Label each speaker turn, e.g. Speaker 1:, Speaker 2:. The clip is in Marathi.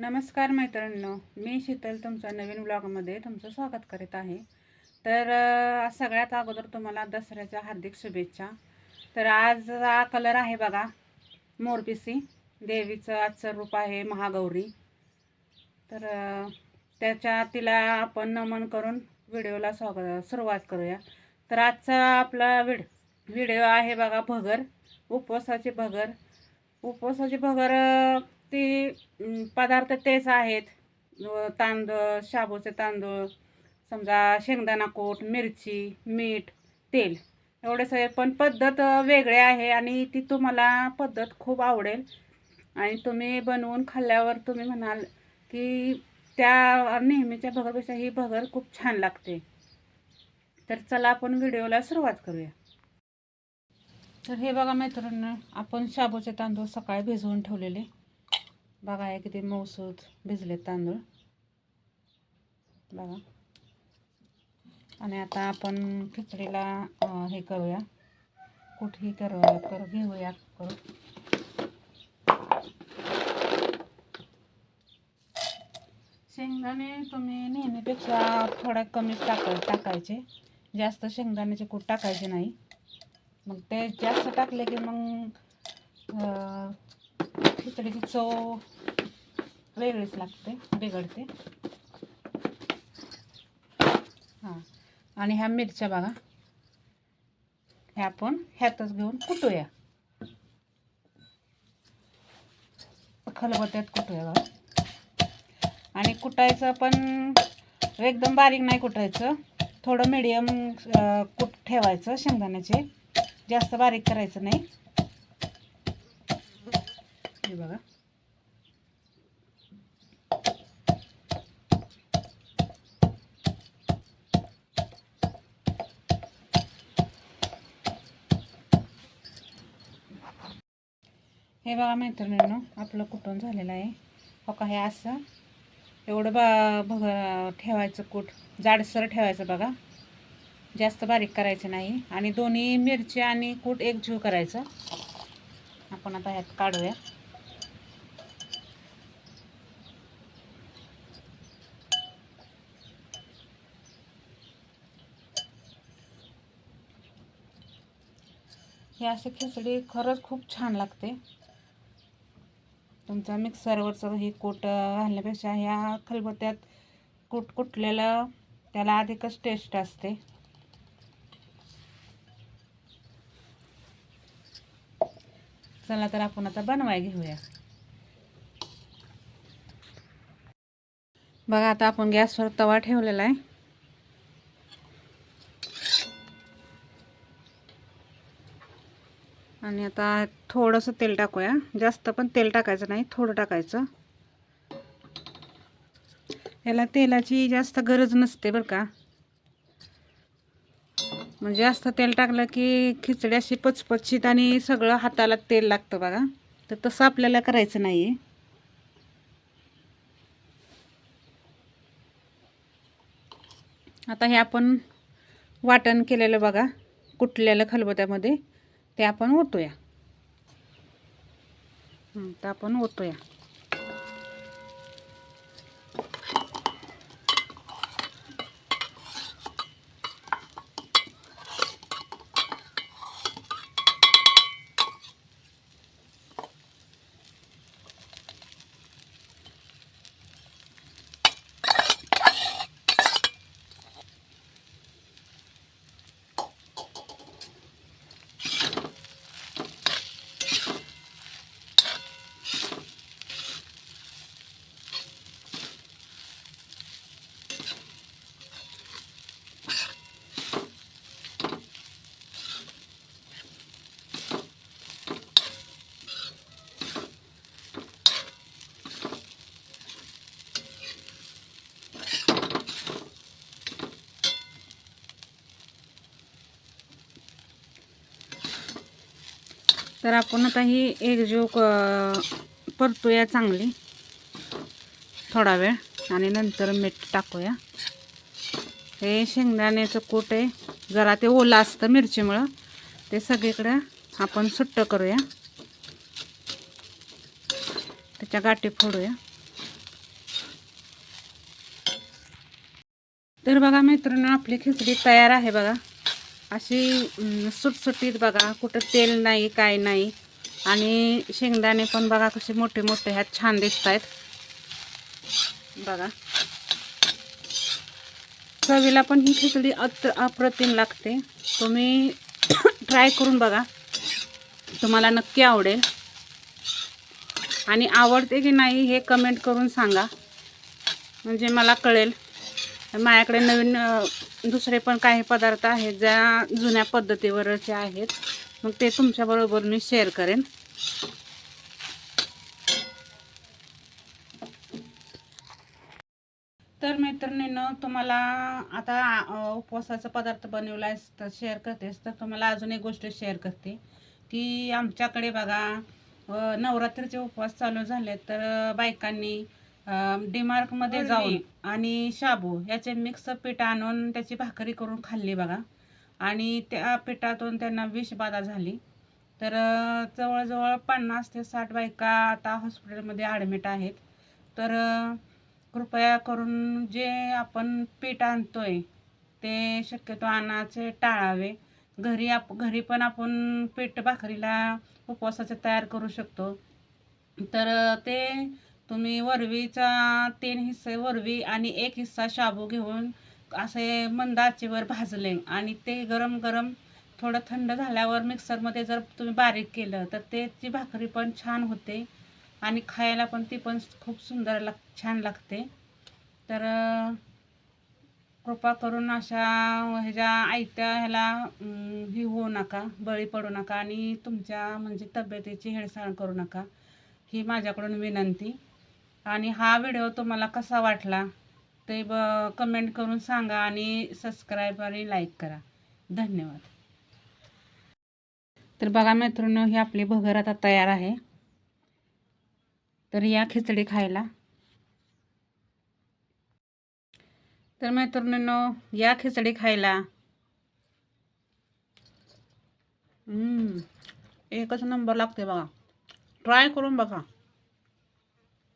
Speaker 1: नमस्कार मैत्रिणींनो मी शीतल तुमच्या नवीन ब्लॉगमध्ये तुमचं स्वागत करीत आहे. तर सगळ्यात अगोदर तुम्हाला दसऱ्याच्या हार्दिक शुभेच्छा. तर आज हा कलर आहे बघा मोरपिसी. देवीचं आजचं रूप आहे महागौरी. तर त्याच्या तिला आपण नमन करून व्हिडिओला स्वागत सुरुवात करूया. तर आजचा आपला विड व्हिडिओ आहे बघा भगर. उपवासाची भगर. उपवासाची भगर ती पदार्थ तेच आहेत. तांदूळ शाबूचे तांदूळ समजा शेंगदाणा कोट मिरची मीठ तेल एवढे सगळे. पण पद्धत वेगळे वेगळी आहे आणि ती तुम्हाला पद्धत खूप आवडेल. आणि तुम्ही बनवून खाल्ल्यावर तुम्ही म्हणाल की त्या नेहमीच्या भगरपेक्षा ही भगर खूप छान लागते. तर चला आपण व्हिडिओला सुरुवात करूया. तर हे बघा मैत्रिणी आपण शाबूचे तांदूळ सकाळी भिजवून ठेवलेले. बघा हे किती मऊसूत भिजले तांदूळ. बघा. आणि आता आपण खिचडीला हे करूया. कुठेही करूया करू घेऊया करू. शेंगदाणे तुम्ही नेहमीपेक्षा थोडा कमीच टाका टाकायचे. जास्त शेंगदाण्याचे कूट टाकायचे नाही. मग ते जास्त टाकले की मग खिचडीची चव वेगळीच लागते बिघडते. हां. आणि ह्या मिरच्या बघा. ह्या आपण ह्यातच घेऊन कुटूया. खलबत्यात कुटूया बघा. आणि कुटायचं पण एकदम बारीक नाही कुटायचं. थोडं मिडियम कुट ठेवायचं शेंगदाण्याचे. जास्त बारीक करायचं नाही. हे बघा. हे बघा मैत्रिणींनो आपलं कुटून झालेलं आहे. हो का हे असं. एवढं बा बघ ठेवायचं कूट जाडसर ठेवायचं बघा. जास्त बारीक करायचं नाही. आणि दोन्ही मिरची आणि कूट एकजीव करायचं. आपण आता ह्यात काढूया. हे असे खिचडी खरंच खूप छान लागते. तुमचा मिक्सरवरचं हे कूट घालण्यापेक्षा ह्या खलबत्त्यात कूट कुटलेलं त्याला अधिकच टेस्ट असते. चला तर आपण आता बनवाय घेऊया. बघा आता आपण गॅसवर तवा ठेवलेला आहे. आणि आता थोडंसं तेल टाकूया. जास्त पण तेल टाकायचं नाही थोडं टाकायचं. याला तेलाची जास्त गरज नसते बरं का. म्हणजे जास्त तेल टाकलं की खिचडी अशी पचपचीत आणि सगळं हाताला तेल लागतं बघा. तर तसं आपल्याला करायचं नाही आहे आता हे आपण वाटण केलेलं बघा. कुटलेलं खलबत्यामध्ये. ते आपण ओतूया. हं, तर आपण ओतूया. तर आपण आता ही एकजीव क परतूया चांगली. थोडा वेळ आणि नंतर मीठ टाकूया. हे शेंगदाण्याचं कूट आहे. जरा ते ओलं असतं मिरचीमुळं. ते सगळीकडं आपण सुट्ट करूया. त्याच्या गाठी फोडूया. तर बघा मैत्रिणी आपली खिचडी तयार आहे बघा. अशी सुटसुटीत बघा कुठं तेल नाही काय नाही. आणि शेंगदाणे पण बघा कसे मोठे मोठे ह्यात छान दिसत आहेत बघा. चवीला पण ही खिचडी अत अप्रतिम लागते. तुम्ही ट्राय करून बघा. तुम्हाला नक्की आवडेल. आणि आवडते की नाही हे कमेंट करून सांगा. म्हणजे मला कळेल. माझ्याकडे नवीन दुसरे पण काही पदार्थ आहेत ज्या जुन्या पद्धतीवरचे आहेत. मग ते तुमच्याबरोबर मी शेअर करेन. तर मैत्रिणीनं तुम्हाला आता उपवासाचा पदार्थ बनवला तर शेअर करतेस. तर तुम्हाला अजून एक गोष्ट शेअर करते की आमच्याकडे बघा नवरात्रीचे उपवास चालू झाले तर बायकांनी डिमार्कमध्ये जाऊन आणि शाबू याचे मिक्स पीठ आणून त्याची भाकरी करून खाल्ली बघा. आणि त्या पिठातून त्यांना विषबाधा झाली. तर जवळजवळ पन्नास ते साठ बायका आता हॉस्पिटलमध्ये ॲडमिट आहेत. तर कृपया करून जे आपण पीठ आणतोय ते शक्यतो आणायचे टाळावे. घरी आप घरी पण आपण पीठ भाकरीला उपवासाचे तयार करू शकतो. तर ते तुम्ही वरवीचा तीन हिस्से वरवी आणि एक हिस्सा शाबू घेऊन असे मंद आचेवर भाजले आणि ते गरम गरम थोडं थंड झाल्यावर मिक्सरमध्ये जर तुम्ही बारीक केलं तर त्याची भाकरी पण छान होते आणि खायला पण ती पण खूप सुंदर लाग छान लागते. तर कृपा करून अशा ह्याच्या आयत्या ह्याला ही होऊ नका बळी पडू नका आणि तुमच्या म्हणजे तब्येतीची हेळसाळ करू नका. ही माझ्याकडून विनंती. आणि हा व्हिडिओ तुम्हाला कसा वाटला ते ब कमेंट करून सांगा आणि सबस्क्राईब आणि लाईक करा. धन्यवाद. तर बघा मैत्रिणी ही आपली भगर आता तयार आहे. तर या खिचडी खायला. तर मैत्रिणींनो या खिचडी खायला. एकच नंबर लागते बघा. ट्राय करून बघा.